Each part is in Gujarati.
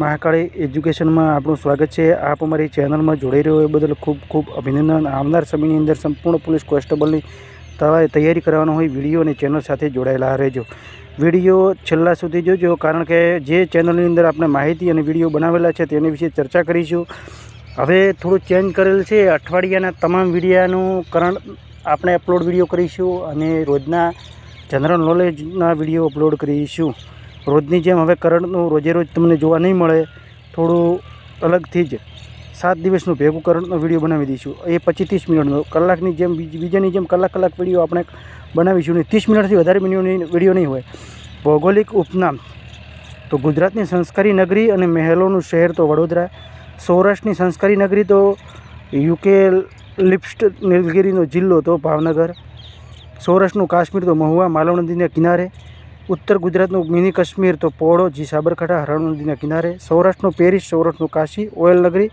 મહાકાળી એજ્યુકેશનમાં આપણું સ્વાગત છે. આપ અમારી ચેનલમાં જોડાઈ રહ્યો એ બદલ ખૂબ ખૂબ અભિનંદન. આવનાર સમયની અંદર સંપૂર્ણ પોલીસ કોન્સ્ટેબલની તૈયારી કરવાનો હોય વીડિયો અને ચેનલ સાથે જોડાયેલા રહેજો. વીડિયો છેલ્લા સુધી જોજો, કારણ કે જે ચેનલની અંદર આપણે માહિતી અને વીડિયો બનાવેલા છે તેની વિશે ચર્ચા કરીશું. હવે થોડું ચેન્જ કરેલ છે. અઠવાડિયાના તમામ વિડીયાનું કરંટ આપણે અપલોડ વીડિયો કરીશું અને રોજના જનરલ નોલેજના વીડિયો અપલોડ કરીશું. રોજની જેમ હવે કરંટનું રોજે રોજ તમને જોવા નહીં મળે, થોડું અલગથી જ સાત દિવસનું ભેગું કરંટનો વીડિયો બનાવી દઈશું. એ પચીસ ત્રીસ મિનિટનો. કલાકની જેમ બીજાની જેમ કલાક કલાક વીડિયો આપણે બનાવીશું ને ત્રીસ મિનિટથી વધારે મિનિટની વીડિયો નહીં હોય. ભૌગોલિક ઉપનામ. તો ગુજરાતની સંસ્કારી નગરી અને મહેલોનું શહેર તો વડોદરા. સૌરાષ્ટ્રની સંસ્કારી નગરી તો યુકે, લિપ્સ્ટ, નીલગિરીનો જિલ્લો તો ભાવનગર. સૌરાષ્ટ્રનું કાશ્મીર તો મહુવા માલવ નદીના કિનારે. ઉત્તર ગુજરાતનું મિની કાશ્મીર તો પોળો, જી સાબરકાંઠા, હરણ નદીના કિનારે, સૌરાષ્ટ્રનું પેરિસ, સૌરાષ્ટ્રનું કાશી, ઓયલ નગરી,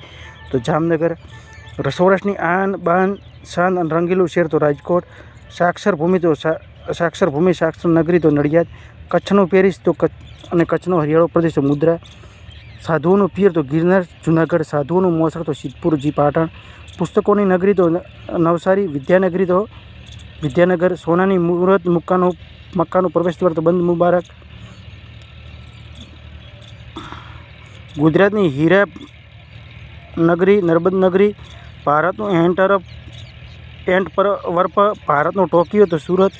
તો જામનગર. સૌરાષ્ટ્રની આન, બાન શાન અને રંગીલું શહેર તો રાજકોટ, સાક્ષર ભૂમિ તો સાક્ષર ભૂમિ, સાક્ષર નગરી તો નડિયાદ, કચ્છનું પેરિસ તો કચ્છ અને કચ્છનો હરિયાળો પ્રદેશ તો મુદ્રા, સાધુઓનું પિયર તો ગિરનાર, જુનાગઢ, સાધુઓનું મોસર તો સિદ્ધપુર, જી પાટણ, પુસ્તકોની નગરી તો નવસારી, વિદ્યાનગરી તો વિદ્યાનગર, સોનાની મુહૂર્ત મુક્કાનું મક્કાનું પ્રવેશ દ્વાર તો બંધ મુબારક. ગુજરાતની હીરા નગરી નર્મદ નગરી ભારતનું એન્ટર એન્ટ પર વર્પ ભારતનું ટોકિયો તો સુરત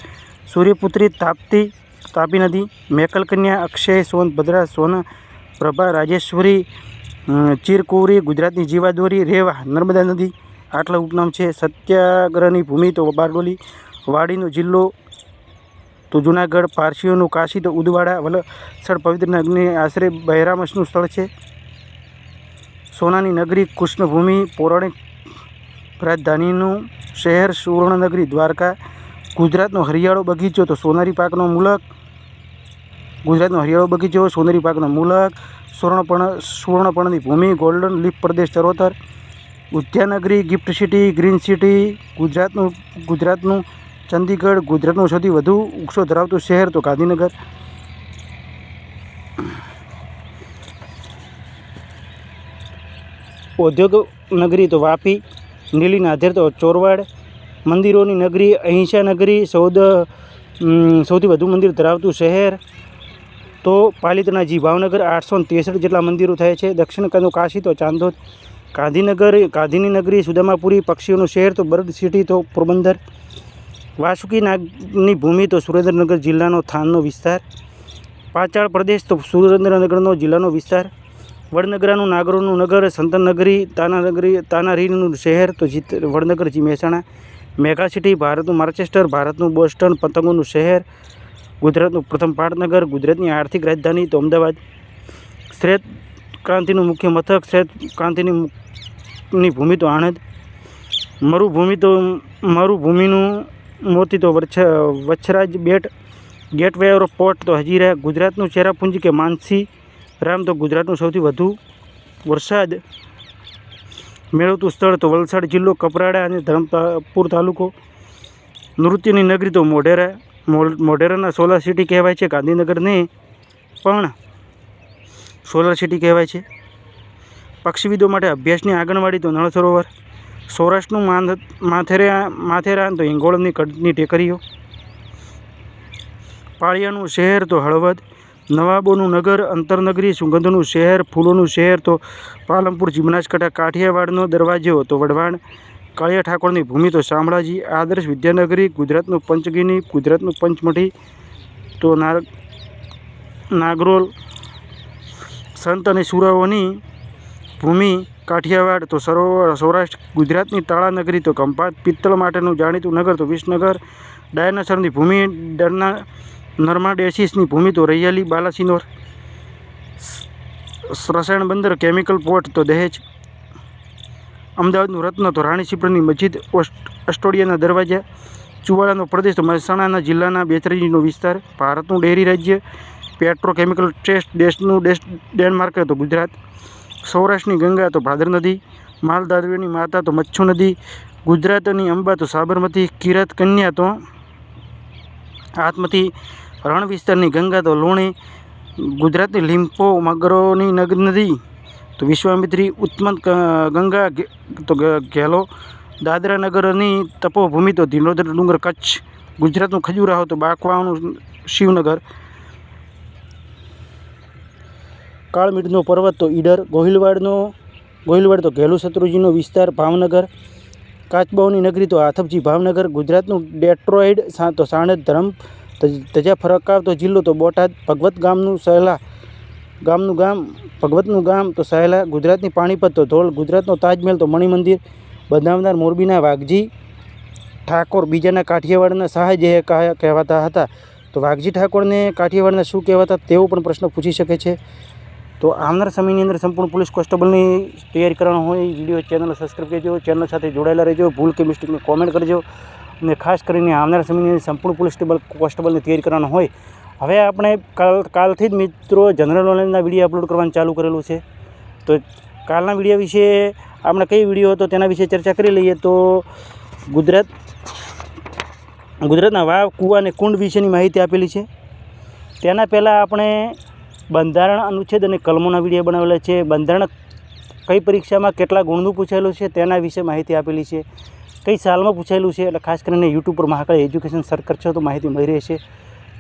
સૂર્યપુત્રી તાપ્તી તાપી નદી મેકલકન્યા અક્ષય સોન ભદ્રા સોના પ્રભા રાજેશ્વરી અમ, ચીરકુવરી ગુજરાતની જીવાદોરી રેવા નર્મદા નદી આટલા ઉપનામ છે. સત્યાગ્રહની ભૂમિ તો બારડોલી વાડીનો જિલ્લો તો જુનાગઢ પારસીઓનું કાશી તો ઉદવાડા, વલસડ પવિત્ર અગ્નિ આશરે બહેરામસનું સ્થળ છે. સોનાની નગરી કૃષ્ણભૂમિ, પૌરાણિક રાજધાનીનું શહેર સુવર્ણનગરી, દ્વારકા. ગુજરાતનો હરિયાળો બગીચો તો સોનારી પાકનો મુલક. ગુજરાતનો હરિયાળો બગીચો, સોનેરી પાકનો મુલક. સુવર્ણપર્ણ સુવર્ણપર્ણની ભૂમિ, ગોલ્ડન લીફ પ્રદેશ ચરોતર. ઉદ્યાનગરી ગિફ્ટ સિટી, ગ્રીન સિટી. ગુજરાતનું ગુજરાતનું ચંદીગઢ ગુજરાતનું સૌથી વધુ વૃક્ષો ધરાવતું શહેર તો ગાંધીનગર. ઉદ્યોગ નગરી તો વાપી નીલી નાધેર તો ચોરવાડ, મંદિરોની નગરી, અહિંસા નગરી, સૌદ સૌથી વધુ મંદિર ધરાવતું શહેર તો પાલિતનાજી ભાવનગર, આઠસો ત્રેસઠ જેટલા મંદિરો થાય છે. દક્ષિણ કાશી તો ચાંદોદ, ગાંધીનગર, ગાંધીની નગરી, સુદામાપુરી, પક્ષીઓનું શહેર તો બર્ડ સિટી તો પોરબંદર. વાસુકી નાગની ભૂમિ તો સુરેન્દ્રનગર જિલ્લાનો થાનનો વિસ્તાર. પાચાળ પ્રદેશ તો સુરેન્દ્રનગરનો જિલ્લાનો વિસ્તાર. વડનગરાનું નાગરોનું નગર, સંતનગરી, તાનાનગરી, તાનારીનું શહેર તો જીત વડનગર જી મહેસાણા. મેગા સિટી ભારતનું માર્ચેસ્ટર, ભારતનું બોસ્ટન પતંગોનું શહેર. ગુજરાતનું પ્રથમ પાટનગર, ગુજરાતની આર્થિક રાજધાની તો અમદાવાદ. શ્વેત ક્રાંતિનું મુખ્ય મથક, શ્વેત ક્રાંતિની ની ભૂમિ તો આણંદ. મરુભૂમિ તો, મરુભૂમિનું મોતી તો વચ્છ વચ્છરાજ બેટ ગેટવે ઓફ પોર્ટ તો હજીરા ગુજરાતનું ચેરાપુંજી કે માનસી રામ તો ગુજરાતનું સૌથી વધુ વરસાદ મેળવતું સ્થળ તો વલસાડ જિલ્લો, કપરાડા અને ધરમપુર તાલુકો. નૃત્યની નગરી તો મોઢેરા મોઢેરાના સોલાર સિટી કહેવાય છે, ગાંધીનગરને પણ સોલાર સિટી કહેવાય છે. પક્ષીવિદો માટે અભ્યાસની આંગણવાડી તો નળ સરોવર. સૌરાષ્ટ્રનું માંધ માથેરા માથેરાન તો હિંગોળની કડની ટેકરીઓ. પાળિયાનું શહેર તો હળવદ, નવાબોનું નગર, અંતરનગરી સુગંધનું શહેર, ફૂલોનું શહેર તો પાલનપુર જી કાઠિયાવાડનો દરવાજો તો વઢવાણ, કાળિયા ઠાકોરની ભૂમિ તો શામળાજી, આદર્શ વિદ્યાનગરી, ગુજરાતનું પંચગીની, ગુજરાતનું પંચમઢી તો નાર નાગરોલ, સંત અને સુરાઓની ભૂમિ કાઠિયાવાડ તો સરોવર સૌરાષ્ટ્ર, ગુજરાતની તાળા નગરી તો કંપાત પિત્તળ માટેનું જાણીતું નગર તો વિસનગર. ડાયનાસરની ભૂમિ ડરના નર્માડેસિસની ભૂમિ તો રૈયાલી બાલાસિનોર. રસાયણ બંદર, કેમિકલ પોર્ટ તો દહેજ. અમદાવાદનું રત્ન તો રાણી સિપ્રની મસ્જિદ અસ્ટોડિયાના દરવાજા. ચુવાડાનો પ્રદેશ તો મહેસાણાના જિલ્લાના બેતરજીનો વિસ્તાર. ભારતનું ડેરી રાજ્ય. પેટ્રોકેમિકલ ટેસ્ટ દેશનું દેશ ડેનમાર્ક તો ગુજરાત. સૌરાષ્ટ્રની ગંગા તો ભાદર નદી માલદારવીની માતા તો મચ્છુ નદી, ગુજરાતની અંબા તો સાબરમતી, કિરાત કન્યા તો આત્મતી, રણ વિસ્તારની ગંગા તો લુણી, ગુજરાતની લિમ્પો મગરોની નગ નદી તો વિશ્વામિત્રી ઉત્તમ ગંગા તો ઘેલો, દાદરા નગરની તપોભૂમિ તો ધીનોદર ડુંગર કચ્છ, ગુજરાતનું ખજુરાહો તો બાકવાનું શિવનગર કાળમીટનો પર્વત તો ઈડર, ગોહિલવાડનો, ગોહિલવાડ તો ઘેલુ શત્રુજીનો વિસ્તાર, ભાવનગર. કાચબાઓની નગરી તો આથપજી, ભાવનગર. ગુજરાતનું ડેટ્રોઇડ તો સાણંદ ધરમ, તજ- ફરકાવતો જિલ્લો તો બોટાદ. ભગવત ગામનું સહેલા, ગામનું ગામ, ભગવતનું ગામ તો સહેલા. ગુજરાતની પાણીપત તો ધોળ, ગુજરાતનો તાજમહેલ તો મણિમંદિર બંધાવનાર મોરબીના વાઘજી ઠાકોર બીજાના કાઠિયાવાડના સહાય જે કહેવાતા હતા. તો વાઘજી ઠાકોરને કાઠિયાવાડના શું કહેવાતા તેવો પણ પ્રશ્ન પૂછી શકે છે. તો આવનાર સમયની અંદર સંપૂર્ણ પોલીસ કોન્સ્ટેબલની તૈયારી કરવાનો હોય વીડિયો ચેનલ સબસ્ક્રાઈબ કરજો, ચેનલ સાથે જોડાયેલા રહેજો, ભૂલ કે મિસ્ટેકને કોમેન્ટ કરજો અને ખાસ કરીને આવનાર સમયની અંદર સંપૂર્ણ પોલીસ ટેબલ કોન્સ્ટેબલની તૈયારી કરવાનો હોય. હવે આપણે કાલ, કાલથી જ મિત્રો જનરલ નોલેજના વીડિયો અપલોડ કરવાનું ચાલુ કરેલું છે. તો કાલના વીડિયો વિશે આપણે કઈ વીડિયો હતો તેના વિશે ચર્ચા કરી લઈએ તો ગુજરાત, ગુજરાતના વાવ, કૂવા અને કુંડ વિશેની માહિતી આપેલી છે. તેના પહેલાં આપણે બંધારણ અનુચ્છેદ અને કલમોના વીડિયો બનાવેલા છે. બંધારણ કઈ પરીક્ષામાં કેટલા ગુણનું પૂછાયેલું છે તેના વિશે માહિતી આપેલી છે. કઈ સાલમાં પૂછાયેલું છે એટલે ખાસ કરીને યુટ્યુબ પર મહાકાળી એજ્યુકેશન સર્ચ કરશો તો માહિતી મળી રહેશે.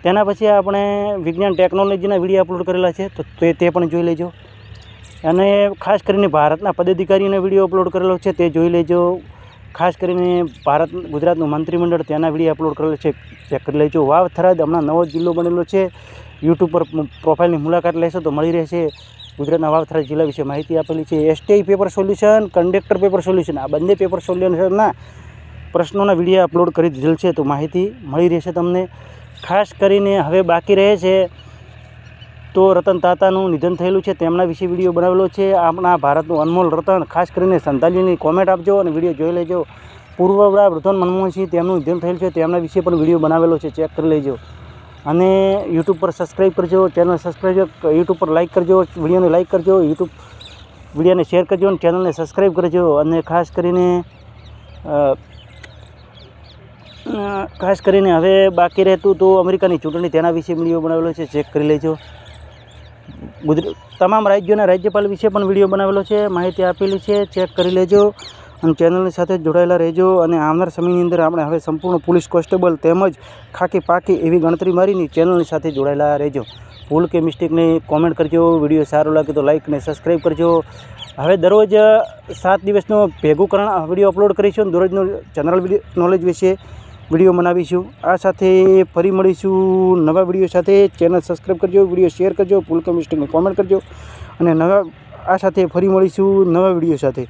તેના પછી આપણે વિજ્ઞાન ટેકનોલોજીના વીડિયો અપલોડ કરેલા છે તો તે તે પણ જોઈ લેજો. અને ખાસ કરીને ભારતના પદાધિકારીનો વીડિયો અપલોડ કરેલો છે તે જોઈ લેજો. ખાસ કરીને ભારત ગુજરાતનું મંત્રીમંડળ તેના વીડિયો અપલોડ કરેલો છે, ચેક કરી લેજો. વાવ થરાદ હમણાં નવો જિલ્લો બનેલો છે. યુટ્યુબ પર પ્રોફાઇલની મુલાકાત લેશો તો મળી રહેશે ગુજરાતના વાવથરા જિલ્લા વિશે માહિતી આપેલી છે. STI paper solution conductor paper solution આ બંને પેપર સોલ્યુશનના પ્રશ્નોના વીડિયો અપલોડ કરી દીધેલ છે તો માહિતી મળી રહેશે તમને. ખાસ કરીને હવે બાકી રહે છે તો રતન તાતાનું નિધન થયેલું છે. તેમના વિશે વીડિયો બનાવેલો છે. આપણા ભારતનું અનમોલ રતન, ખાસ કરીને સંતાલીની કોમેન્ટ આપજો અને વીડિયો જોઈ લેજો. પૂર્વ વડાપ્રધાન મનમોહનસિંહ તેમનું નિધન થયેલું છે. તેમના વિશે પણ વીડિયો બનાવેલો છે. ચેક કરી લેજો. અને યુટ્યુબ પર સબસ્ક્રાઈબ કરજો ચેનલ સબસ્ક્રાઈબ યુટ્યુબ પર લાઇક કરજો, વિડીયોને લાઇક કરજો યુટ્યુબ વિડીયોને શેર કરજો અને ચેનલને સબસ્ક્રાઈબ કરજો. અને ખાસ કરીને ખાસ કરીને હવે બાકી રહેતું તો અમેરિકાની ચૂંટણી તેના વિશે વીડિયો બનાવેલો છે ચેક કરી લેજો. ગુજરાત, તમામ રાજ્યોના રાજ્યપાલ વિશે પણ વીડિયો બનાવેલો છે, માહિતી આપેલી છે ચેક કરી લેજો. અને ચેનલની સાથે જોડાયેલા રહેજો અને આવનાર સમયની અંદર આપણે હવે સંપૂર્ણ પોલીસ કોન્સ્ટેબલ તેમજ ખાકી પાકી એવી ગણતરી મારીને ચેનલની સાથે જોડાયેલા રહેજો. ભૂલ કે મિસ્ટેકને કોમેન્ટ કરજો, વીડિયો સારો લાગે તો લાઇક ને સબસ્ક્રાઈબ કરજો. હવે દરરોજ સાત દિવસનો ભેગું કરણ વીડિયો અપલોડ કરીશું દરરોજનો જનરલ નોલેજ વિશે વીડિયો બનાવીશું. આ સાથે ફરી મળીશું નવા વીડિયો સાથે. ચેનલ સબસ્ક્રાઈબ કરજો, વીડિયો શેર કરજો, ભૂલ કે મિસ્ટેકને કોમેન્ટ કરજો. અને નવા આ સાથે ફરી મળીશું નવા વીડિયો સાથે.